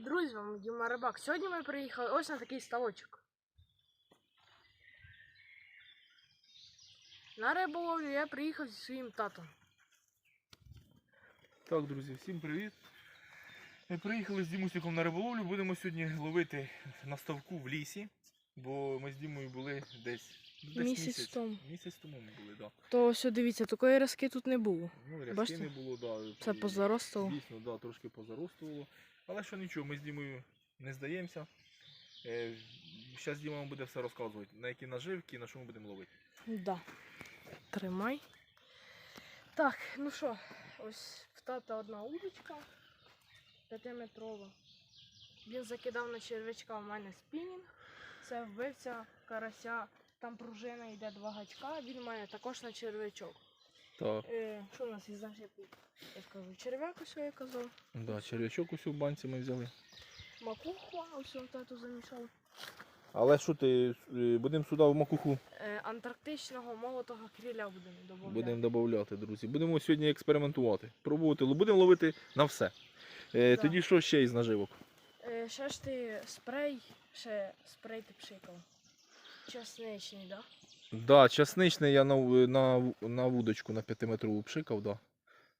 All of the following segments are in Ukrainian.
друзі, з вами Діма Рибак. Сьогодні ми приїхали ось на такий ставочок. На риболовлю я приїхав зі своїм татом. Так, друзі, всім привіт. Ми приїхали з Дімусиком на риболовлю. Будемо сьогодні ловити на ставку в лісі, бо ми з Дімою були десь, десь Місяць тому. Місяць тому ми були, так. То ось дивіться, такої різки тут не було. Ну, рязки Бачите? не було, да. Це позаростало. Звісно, да, трошки позаростувало. Але що нічого, ми з Дімою не здаємося. Е, Зараз Діма вам буде все розказувати, на які наживки, на що ми будемо ловити. Да. Тримай. Так, ну що, ось в тата одна удочка п'ятиметрова. Він закидав на червячка в мене спінінг. Це вбивця карася. Там пружина йде два гачка, він має також на червячок. Так. Е, що у нас із наживки? Я скажу, черв'як ось я казав. Да, черв'ячок усю в банці ми взяли. Макуху, ось он тату замішав. Але що ти, е, будемо сюди в макуху Е, антарктичного молотого кріля будемо додавати. Будемо додати, друзі. Будемо сьогодні експериментувати. Пробувати. Ло- Будемо ловити на все. Е, Да. Тоді що ще із наживок? Е, ще ж ти спрей, ще спрей ти пшикав. Часничний, да? Да, часничний я на, на, на вудочку на 5-метрову пшикав, да.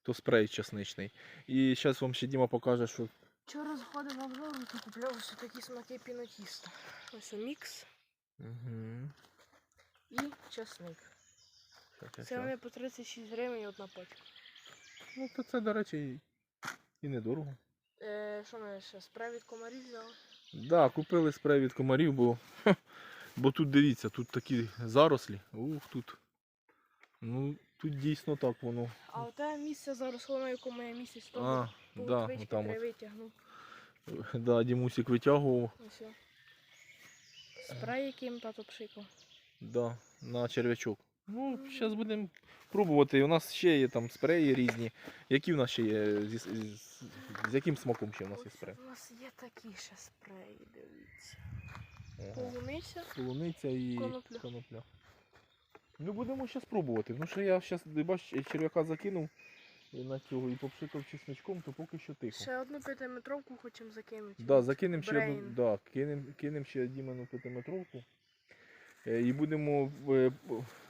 То спрей часничний. І зараз вам ще Діма покаже, що. Вчора заходив в обзор, то купляв ось такі смаки пінотіста. Ось мікс Угу. і часник. Це вони по 36 гривень одна пачка. Ну, то це, до речі, і- недорого. Е, що ми ще спрей від комарів взяли? Да, купили спрей від комарів, бо, бо тут дивіться, тут такі зарослі. Ух, тут. Ну, тут дійсно так воно. А оте місце заросло, на якому я місяць тому А, да, полтвички там от. витягнув. Да, Дімусик витягував. Ось. Спрей, яким тато пшикав. Да, на черв'ячок. Ну, зараз будемо пробувати. У нас ще є там спреї різні. Які в нас ще є? Зі, з, з, з яким смаком ще в нас є спрей? У нас є такі ще спреї, дивіться. Полуниця. Полуниця і Конопля. конопля. Ну будемо ще спробувати. Ну що я зараз, бач, черв'яка закинув на цього і попшикав чесничком, то поки що тихо. Ще одну п'ятиметровку хочемо закинути. Да, закинемо ще одну, да, кинем, кинем ще Дімену п'ятиметровку. Е, І будемо е,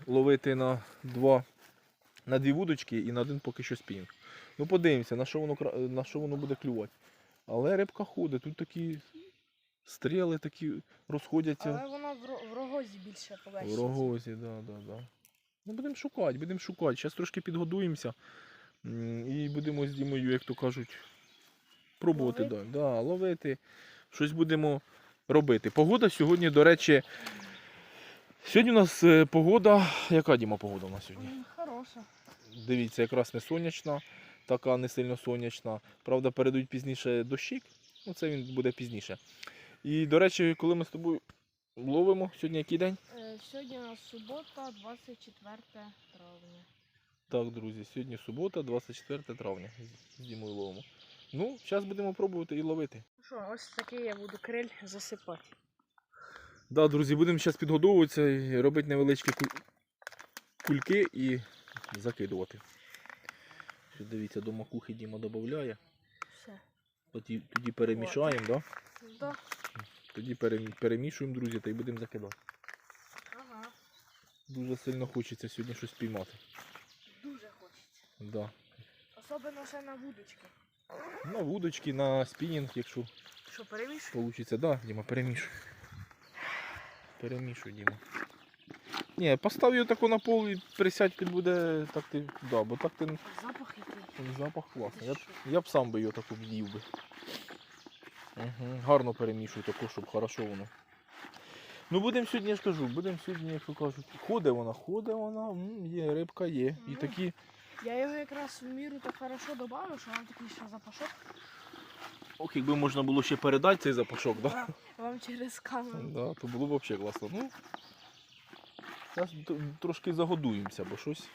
ловити на два, на дві вудочки і на один поки що спінінг. Ну подивимося, на що воно, кра- на що воно буде клювати. Але рибка ходить, тут такі стріли такі розходяться Але вона в, рогозі більше в рогозі. Да, да, да. Ну будемо шукати, будемо шукати. Зараз трошки підгодуємося і будемо з Дімою, як то кажуть, пробувати Ловити? да, да, ловити. Щось будемо робити. Погода сьогодні, до речі, сьогодні у нас е, погода. Яка Діма погода у нас сьогодні? Хороша. Дивіться, якраз не сонячна, така не сильно сонячна. Правда, перейдуть пізніше дощик, ну це він буде пізніше. І, до речі, коли ми з тобою ловимо, сьогодні який день? Е, Сьогодні у нас субота, 24 травня. Так, друзі, сьогодні субота, 24 травня. З- Дімою ловимо. Ну, зараз будемо пробувати і ловити. Ну що, ось такий я буду криль засипати. Да, друзі, будемо зараз підгодовуватися і робити невеличкі кульки і закидувати. Що, дивіться, до макухи Діма додає. Все. Тоді, тоді перемішаємо, да? Да. Тоді перемішуємо, друзі, та й будемо закидати. Ага. Дуже сильно хочеться сьогодні щось піймати. Дуже хочеться. Да. Особливо ще на вудочки. На вудочки, на спінінг, якщо Що, перемішуй? Получиться, да, Діма, перемішуй. Перемішуй, Діма. Ні, постав його тако на пол і присядь, ти буде так ти. Да, бо так ти Запах який. запах класний. Я, б- я б сам би його так об'їв би. Угу. Гарно перемішуй тако, щоб хорошо воно. Ну будемо сьогодні, я ж кажу, будемо сьогодні, як то кажуть, ходить вона, ходить вона, м, є, рибка є. І такі. Я його якраз в міру так хорошо додав, що вам такий ще запашок. Ох, якби можна було ще передати цей запашок, да? Вам- Вам через камеру. Да, то було б взагалі класно. Ну, зараз трошки загодуємося, бо щось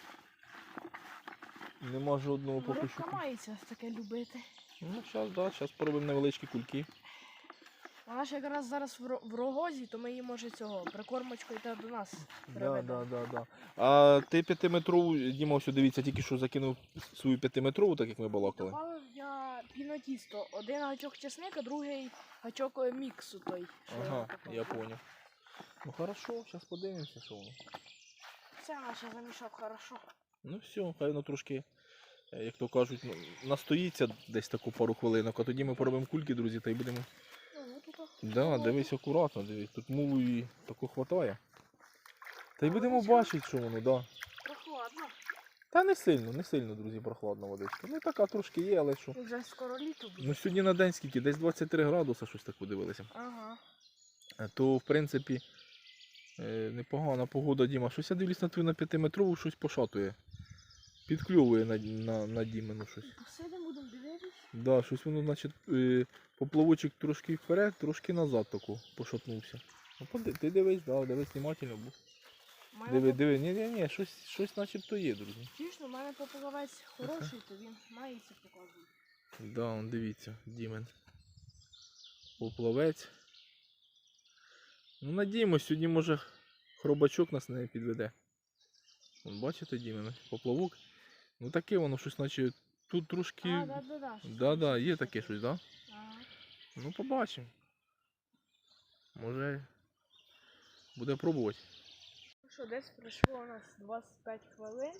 нема жодного поки що. Рибка мається таке любити. Ну, зараз, да, зараз поробимо невеличкі кульки. Вона ж якраз зараз в, ро- в рогозі, то ми її може цього прикормочкою та до нас Да, приведемо. да, да, да. А ти п'ятиметрову, Діма, ось дивіться, тільки що закинув свою п'ятиметрову, так як ми балакали. Добавив я пінотісто. Один гачок чесника, другий гачок е, міксу той. що Ага, я понял. Ну хорошо, зараз подивимося, що воно. Це наче замішав хорошо. Ну все, хай воно трошки, як то кажуть, ну, настоїться десь таку пару хвилинок, а тоді ми поробимо кульки, друзі, та й будемо. Ну, Да, дивись акуратно, дивись, тут мулу і таку хватає. Та й будемо бачити, що воно, да. прохладно. Та не сильно, не сильно, друзі, прохладна водичка. Ну така трошки є, але що. Вже скоро літо буде. Ну сьогодні на день скільки? Десь 23 градуса, щось так подивилися. Ага. Е, То в принципі е, непогана погода, Діма. Щось я дивлюсь на твою на п'ятиметрову, щось пошатує. Підкльовує на, на, на Дімену щось. Посидимо, будемо дивитись. Да, щось воно, значить, е, поплавочок трошки вперед, трошки назад таку пошатнувся. Ну, ти дивись, да, дивись внимательно, бо. Диви, поп- диви, ні, ні, ні, щось, щось начебто є, друзі. Дійсно, у мене поплавець хороший, то він має це показувати. Да, он дивіться, Дімен. Поплавець. Ну, надіємось, сьогодні може хробачок нас не підведе. Вон, бачите, Дімен, поплавок. Ну таке воно щось, наче тут трошки. А, да, да, да. щось Да, да, є таке. щось, да? Ага. Ну, побачимо. Може буде пробувати. Ну що, десь пройшло у нас 25 хвилин.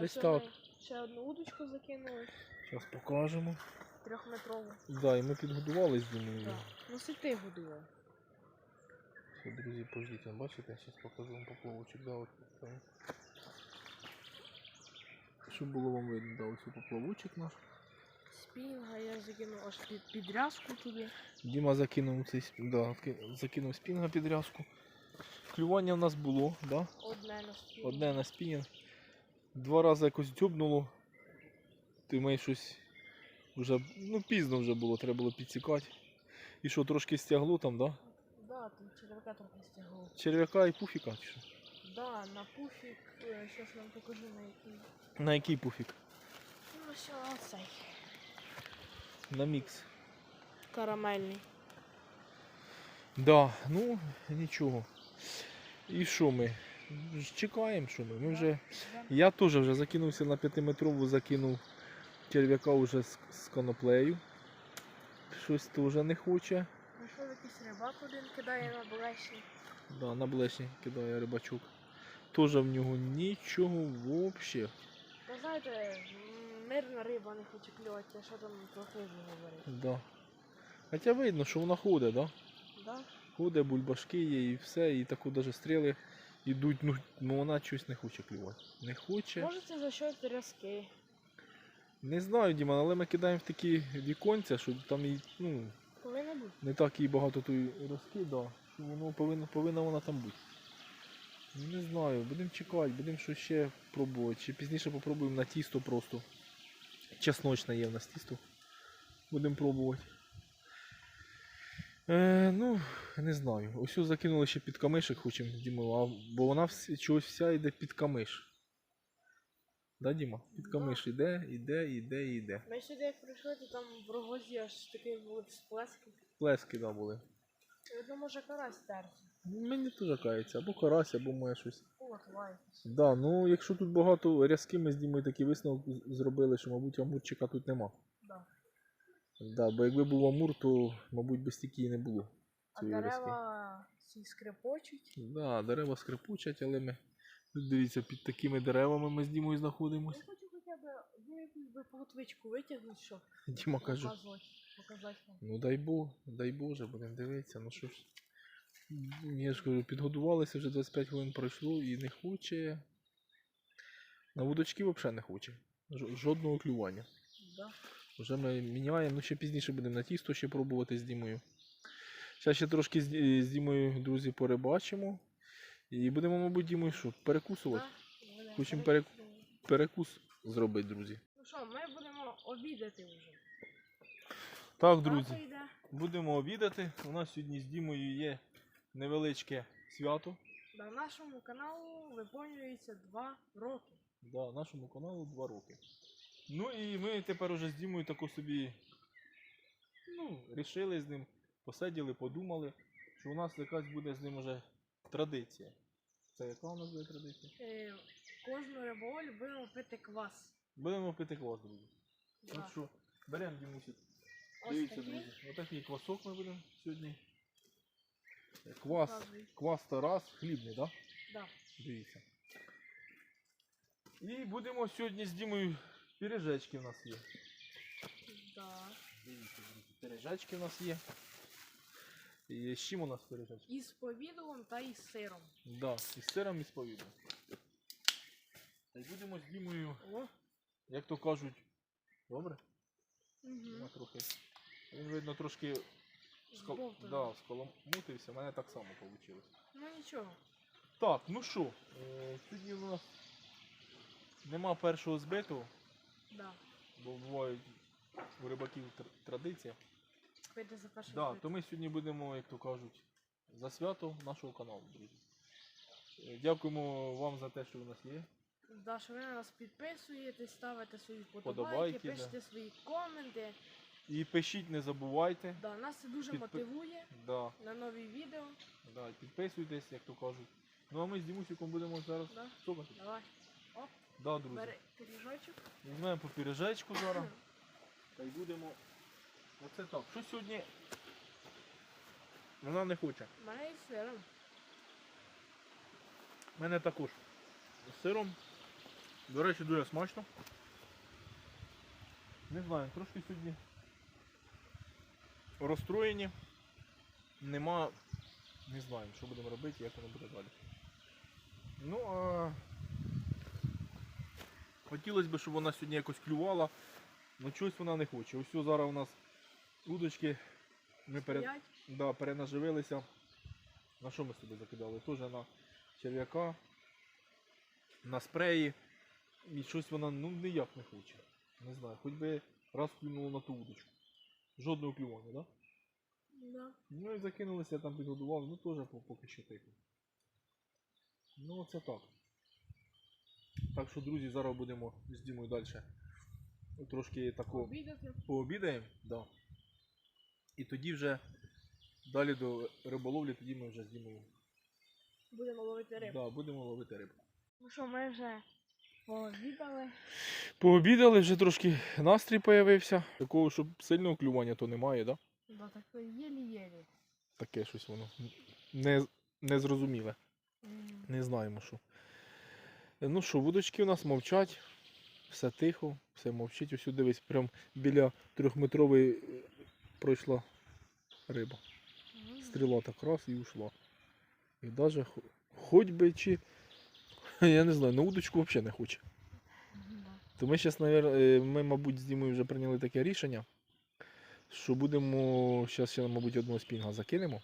Десь Ось так. ми Ще одну удочку закинули, Зараз покажемо. трьохметрову. Да, і ми підгодували з Дімою. Так. Ну сити годував. Все, друзі, пождіть, бачите, я зараз покажу вам поплавочок. Да, от, там. Щоб було вам видно, да, ось поплавочок наш. Спінга я закинув аж під підрязку туди. Діма закинув цей да, закинув спінга підрязку. Клювання в нас було, да? Одне на спінг. одне на спінінг. Два рази якось дзьобнуло. Ти маєш щось вже, ну пізно вже було, треба було підсікати. І що, трошки стягло там, да? Да, там червяка трохи стягнув. Черв'яка і пуфіка чи що? Да, на пуфік. Зараз вам покажу на який. На який пуфік? Ну, все, оцей. На мікс. Карамельний. Да, ну нічого. І що ми? Чекаємо, що ми. Ми вже. Да. Я теж вже закинувся на п'ятиметрову, закинув черв'яка вже з, з коноплею. Щось теж не хоче. Знайшов якийсь рибак один, кидає на блешні. Да, на блешні кидає рибачок. Теж в нього нічого взагалі. Та знаєте, мирна риба не хоче клювати, а що там про хижу говорить. Да. Хоча видно, що вона ходить, да? Да? Ходить, бульбашки є і все, і таку даже стріли йдуть, ну, ну вона щось не хоче клювати. Не хоче. Може це за щось рязки. Не знаю, Діма, але ми кидаємо в такі віконця, що там і, ну, не так і багато тої розки, да, що воно повинно, повинна вона там бути. Ну, Не знаю, будемо чекати, будемо щось ще пробувати. Чи пізніше попробуємо на тісто просто. Чесночне є в нас тісто. Будемо пробувати. Е, ну, не знаю. Ось закинули ще під камишик, хочемо, Діму, а, бо вона вс- чогось вся йде під камиш. Да, Діма? Під Да. камиш іде, іде, іде, іде. Ми сюди як прийшли, то там в рогозі аж такі були всплески. Плески да, були. Видно, може карась терся. Мені теж кається, або карась, або моє щось. Да, ну якщо тут багато рязки, ми з Дімою такий висновок зробили, що, мабуть, амурчика тут нема. Да. Да, бо якби був амур, то, мабуть, би стільки і не було. А цієї рязки. дерева ці скрипочуть. Да, дерева скрипучать, але ми. Тут дивіться, під такими деревами ми з Дімою знаходимося. Я хочу хоча б ну, якусь би плотвичку витягнути, щоб Діма каже, показувати. Показати ну дай Бог, дай Боже, будемо дивитися, ну що ж. Я ж кажу, підготувалися, вже 25 хвилин пройшло і не хоче. На вудочки взагалі не хоче. Жодного клювання. Да. Вже ми міняємо, ну ще пізніше будемо на тісто ще пробувати з Дімою. Зараз ще трошки з, з Дімою, друзі, перебачимо. І будемо, мабуть, Дімою що, перекусувати. Да, Хочемо перекусувати. Перекус зробити, друзі. Ну що, ми будемо обідати вже. Так, друзі, будемо обідати. У нас сьогодні з Дімою є невеличке свято. На нашому каналу виповнюється 2 роки. Да, нашому каналу 2 роки. Ну і ми тепер уже з Дімою тако собі ну, рішили з ним посиділи, подумали, що у нас якась буде з ним уже традиція. Це яка у нас буде традиція? Е, кожну риболовлю будемо пити квас. Будемо пити квас, друзі. Да. Ну що, беремо Дімусі. Дивіться, такий. друзі. Отакий квасок ми будемо сьогодні. Квас, квас Тарас, хлібний, так? Да? Да. Дивіться. І будемо сьогодні з Дімою піріжечки в нас є. Да. Дивіться, друзі, пиріжечки в нас є. І з чим у нас пиріжечки? І з повідлом та із сиром. Да, із сиром і з повідлом. Та й будемо з Дімою, О. як то кажуть, добре? Угу. Він, видно, трошки скол... Да, сколомутився, у мене так само вийшло. Ну нічого. Так, ну що, е, сьогодні у нас нема першого збитого, Да. бо бувають у рибаків тр- традиція. Пити за перший Да, збит. то ми сьогодні будемо, як то кажуть, за свято нашого каналу, друзі. Е, Дякуємо вам за те, що ви нас є. Да, що ви на нас підписуєте, ставите свої Подобайки, подобайки, да. пишете свої коменти. І пишіть, не забувайте. Да, нас це дуже Підпи- мотивує Да, на нові відео. да, підписуйтесь, як то кажуть. Ну а ми з Дімусиком будемо зараз Да. цокати. Давай. Оп, Да, друзі. бери пиріжочок. Візьмемо по піріжечку зараз. Та й будемо. Оце так. Що сьогодні? Вона не хоче. У мене із сиром. У мене також. З сиром. До речі, дуже смачно. Не знаю, трошки сьогодні розстроєні. Нема. Не знаємо, що будемо робити, як воно буде далі. Ну а хотілося б, щоб вона сьогодні якось клювала, але чогось вона не хоче. Ось зараз у нас удочки. Ми перед, Да, перенаживилися. На що ми собі закидали? Теж на черв'яка, на спреї. І щось вона ну ніяк не хоче. Не знаю, хоч би раз клюнуло на ту удочку. Жодного клювання, так? Да? Да. Ну і закинулися, я там підгодував, ну теж поки що тихо. Ну оце так. Так що, друзі, зараз будемо з Дімою далі. Трошки тако Обідати. пообідаємо, да. І тоді вже далі до риболовлі, тоді ми вже з Дімою Будемо ловити рибу. да, будемо ловити рибу. Ну що, ми вже пообідали. Пообідали, вже трошки настрій появився. Такого, щоб сильного клювання, то немає, да? Да, так єлі-єлі. Таке щось воно. Не, незрозуміле. М. Не знаємо що. Ну що, вудочки у нас мовчать, все тихо, все мовчить. Ось дивись, прям біля трьохметрової е, пройшла риба. Стріла так раз і ушла. І навіть хоч би чи. Я не знаю, на удочку взагалі не хоче. То ми зараз, ми, мабуть, з Дімою вже прийняли таке рішення, що будемо, зараз ще, мабуть, одного спінга закинемо,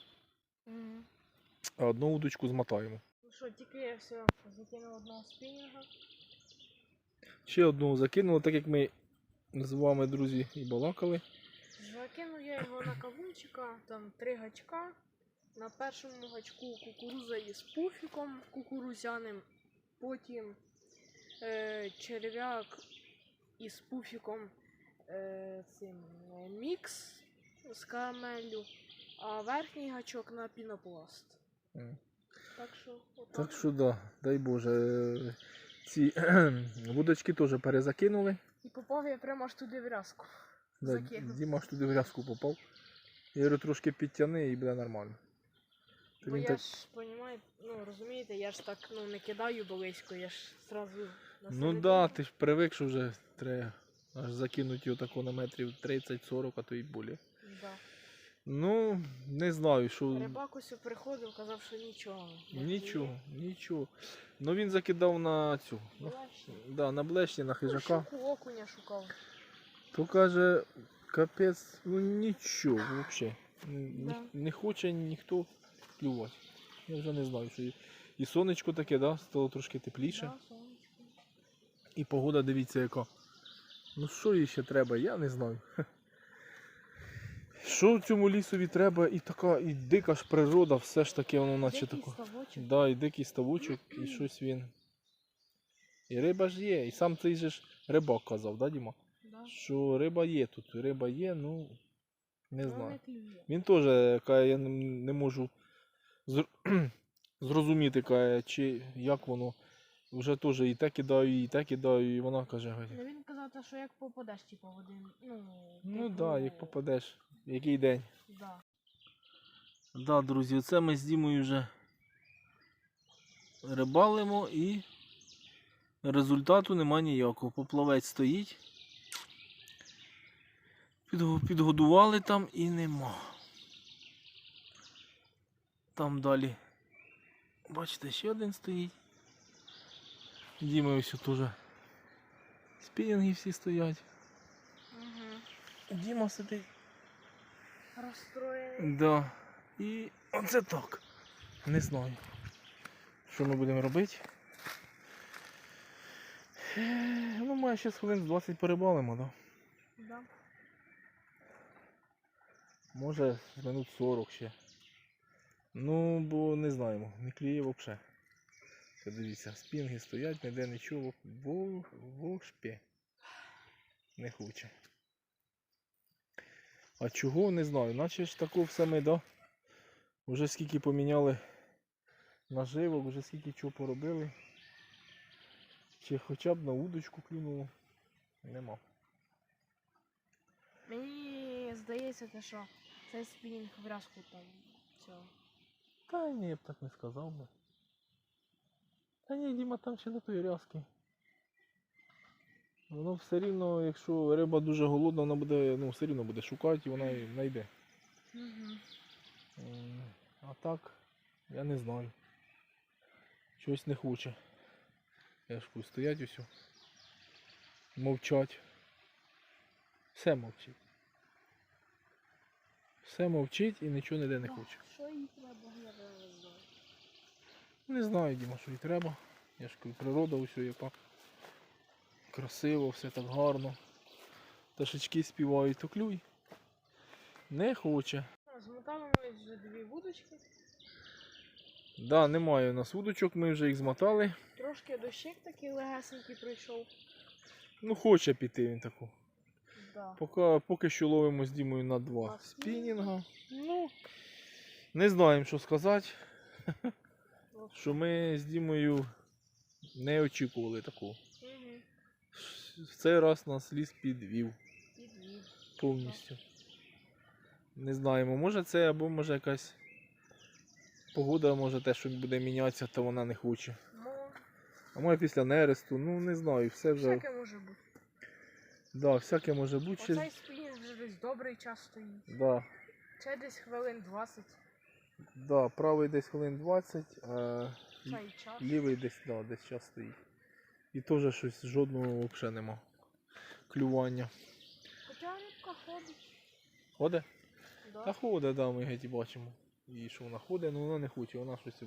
а одну удочку змотаємо. Ну що, тільки я все закинув одного спінінга. Ще одну закинули, так як ми з вами, друзі, і балакали. Закинув я його на кавунчика, там три гачка. На першому гачку кукуруза із пуфіком кукурузяним. Потім е, черв'як із пуфіком е, цим е, мікс з карамеллю, а верхній гачок на пінопласт. М. Так що, отак. Так що да, дай Боже. е, Ці вудочки теж перезакинули. І попав я прямо аж туди в рязку. Да, Закинув. Діма ж туди в рязку попав. Я говорю, трошки підтяни і буде нормально. Бо він я так- ж, понімаєте, ну розумієте, я ж так ну, не кидаю близько, я ж зразу на Ну середину. да, ти ж привик, що вже треба аж закинути отако на метрів 30-40, а то й більше. Да. Ну, не знаю, що. Рибак ось приходив, казав, що нічого. Нічого, нічого. Ну він закидав на цю. Блещ. да, на блешні, на Ну, хижака. щуку окуня шукав. То каже, капець, ну нічого взагалі. Да. Не хоче ніхто клювати. Я вже не знаю, що і, і сонечко таке, да, стало трошки тепліше. Да. І погода, дивіться, яка. Ну що їй ще треба, я не знаю. Що в цьому лісові треба, і така, і дика ж природа, все ж таки воно наче Дикий тако. ставочок. Да, і дикий ставочок, і щось він. І риба ж є. І сам цей же ж рибак казав, да, Діма? Да. Що риба є тут. Риба є, ну Не знаю. Він теж каже, я не, можу зрозуміти, каже, чи як воно. Вже теж і те кидаю, і те кидаю, і вона каже, Ну він казав, те, що як попадеш, типу, в один. Ну, ну так, типу, да, як попадеш, який день. Да. Да, друзі, оце ми з Дімою вже рибалимо і результату нема ніякого. Поплавець стоїть. Підгодували там і нема. Там далі. Бачите, ще один стоїть. Діма ось теж. Спінінги всі стоять. Угу. Діма сидить. Розстроєний. Да. І оце так. Не знаю. Що ми будемо робити. Е, Ну, має ще хвилин з 20 перебалимо, да? Да. Може минут 40 ще. Ну, бо не знаємо, не кліє взагалі. Подивіться, спінги стоять, ніде нічого, вошпі. Не хоче. А чого не знаю, наче ж тако все ми, да? Уже скільки поміняли наживок, вже скільки чого поробили. Чи хоча б на удочку клюнуло. Нема. Мені здається, що цей спінінг врязку там цього. Та ні, я б так не сказав би. Та ні, Діма, там ще не той рязки. Воно все рівно, якщо риба дуже голодна, вона буде, ну, все рівно буде шукати і вона і знайде. Угу. А так, я не знаю. Щось не хоче. Я ж кажу, стоять усю. Мовчать. Все мовчить. Все мовчить і нічого ніде не хоче. Що їй треба, я не знаю. Не знаю, Діма, що й треба. Я ж кажу, природа усю яка. Красиво, все так гарно. Пташечки співають, то клюй. Не хоче. Змотали ми вже дві вудочки. Да, немає у нас удочок, ми вже їх змотали. Трошки дощик такий легесенький прийшов. Ну хоче піти він таку. Да. Поки, поки що ловимо з Дімою на два На спінінга. Ну, не знаємо, що сказати. Що ми з Дімою не очікували такого. Угу. В цей раз нас ліс підвів. Підвів. повністю. Не знаємо, може це або може якась погода, може те, що буде мінятися, то вона не хоче. Ну, А може після нересту, ну не знаю, все вже. всяке може бути. Да, всяке може бути. Ще... Оцей спінінг вже десь добрий час стоїть. Да, Це десь хвилин 20. да, правий десь хвилин 20, а лівий десь, да, десь час стоїть. І теж щось жодного взагалі нема. Клювання. Хоча рибка ходить. Ходе? Да. Та ходить, да, ми геть і бачимо. І що вона ходить, ну вона не хоче, вона щось.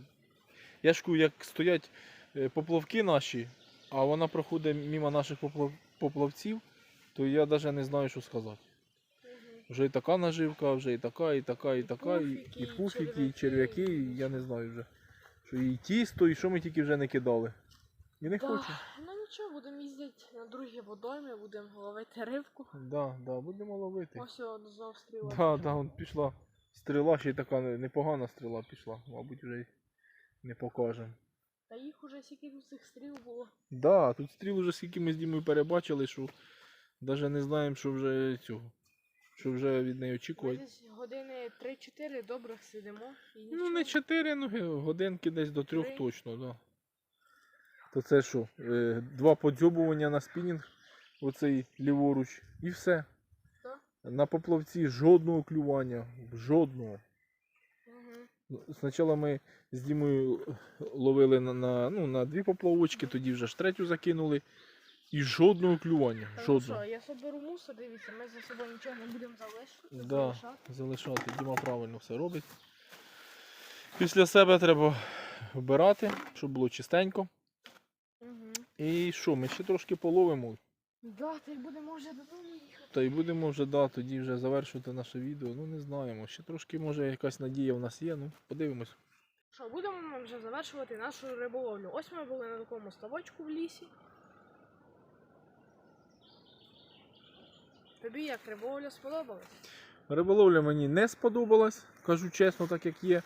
Я ж кажу, як стоять е, поплавки наші, а вона проходить мимо наших поплав- поплавців, то я навіть не знаю, що сказати. Вже і така наживка, вже і така, і така, і, така, і, і пуфіки, і черв'яки, і я не знаю вже. Що і тісто, і що ми тільки вже не кидали. І не Да. хоче. Ну нічого, будемо їздити на другі водойми, будемо ловити рибку. Да, да, будемо ловити. Ось о, знов стріла. Да, да, он пішла. Стріла ще й така не- непогана стріла пішла. Мабуть, вже й не покажемо. Та їх уже скільки тут цих стріл було. Да, тут стріл уже скільки ми з Дімою перебачили, що навіть не знаємо, що вже цього. Що вже від неї Ми очікувати. десь години 3-4 добрих сидимо. І Ну не 4, ну годинки десь до 3 Три. точно, да. То це що? е, Два подзьобування на спінінг, оцей ліворуч, і все. Да. На поплавці жодного клювання. Жодного. Мгм. Ну, Спочатку ми з Дімою ловили на, на, ну, на дві поплавочки, тоді вже ж третю закинули. І жодного клювання. Жодного. що, я соберу мусор, дивіться, ми за собою нічого не будемо залишити. Да, залишати. залишати. Діма правильно все робить. Після себе треба вбирати, щоб було чистенько. Угу. І що, ми ще трошки половимо. Да, та й будемо вже додому їхати. Та й будемо вже да, тоді вже завершувати наше відео. Ну не знаємо. Ще трошки може якась надія в нас є. Ну, подивимось. Що, будемо ми вже завершувати нашу риболовлю. Ось ми були на такому ставочку в лісі. Тобі як риболовля сподобалась? Риболовля мені не сподобалась, кажу чесно, так як є.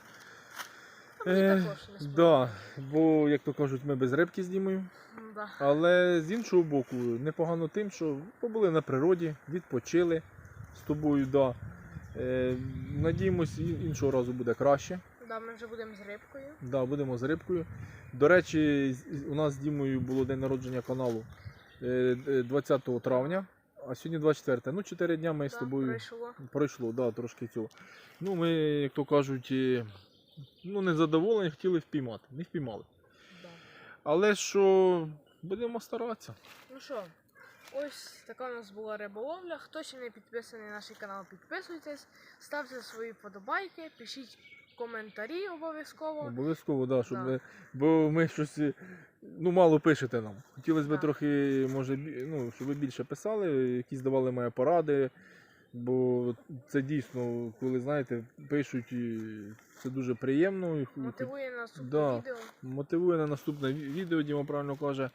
Мені Е, також не сподобалось. Да, бо, як то кажуть, ми без рибки знімаємо. М, Да. Але з іншого боку, непогано тим, що побули на природі, відпочили з тобою. Да. Е, надіємось, і- іншого разу буде краще. Да, ми вже будемо з рибкою. Да, будемо з рибкою. До речі, з- у нас з Дімою було день народження каналу е, е, 20 травня, а сьогодні 24. Ну, 4 дня ми з тобою пройшло. пройшло, да, трошки цього. Ну, ми, як то кажуть, е, ну, не задоволені, хотіли впіймати. Не впіймали. Да. Але що будемо старатися. Ну що, ось така у нас була риболовля. Хто ще не підписаний на наш канал, підписуйтесь, ставте свої вподобайки, пишіть коментарі обов'язково. Обов'язково, да, щоб Да. ви- бо ми щось е, ну, мало пишете нам. Хотілося б Да. трохи, може, бі- ну, щоб ви більше писали, якісь давали мої поради. Бо це дійсно, коли знаєте, пишуть, і це дуже приємно. і ху- Мотивує на наступне Да. відео. мотивує на наступне ві- відео, Діма правильно каже.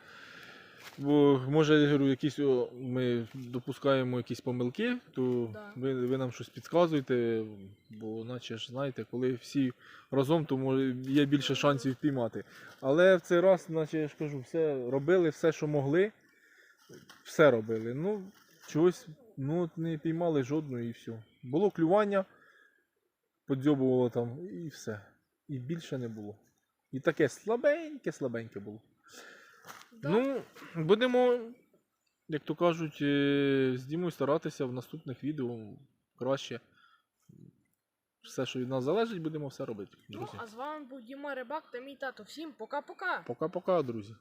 Бо може, я говорю, якісь о, ми допускаємо якісь помилки, то Да. ви, ви нам щось підказуєте, бо наче ж знаєте, коли всі разом, то може є більше шансів піймати. Але в цей раз, наче я ж кажу, все робили, все, що могли, все робили. Ну, чогось ну, от не піймали жодного і все. Було клювання, подзьобувало там і все. І більше не було. І таке слабеньке, слабеньке було. Да. Ну, будемо, як то кажуть, е, з Дімою старатися в наступних відео краще. Все, що від нас залежить, будемо все робити. ну, а з вами був Діма Рибак та мій тато. Всім пока-пока! Пока-пока, друзі.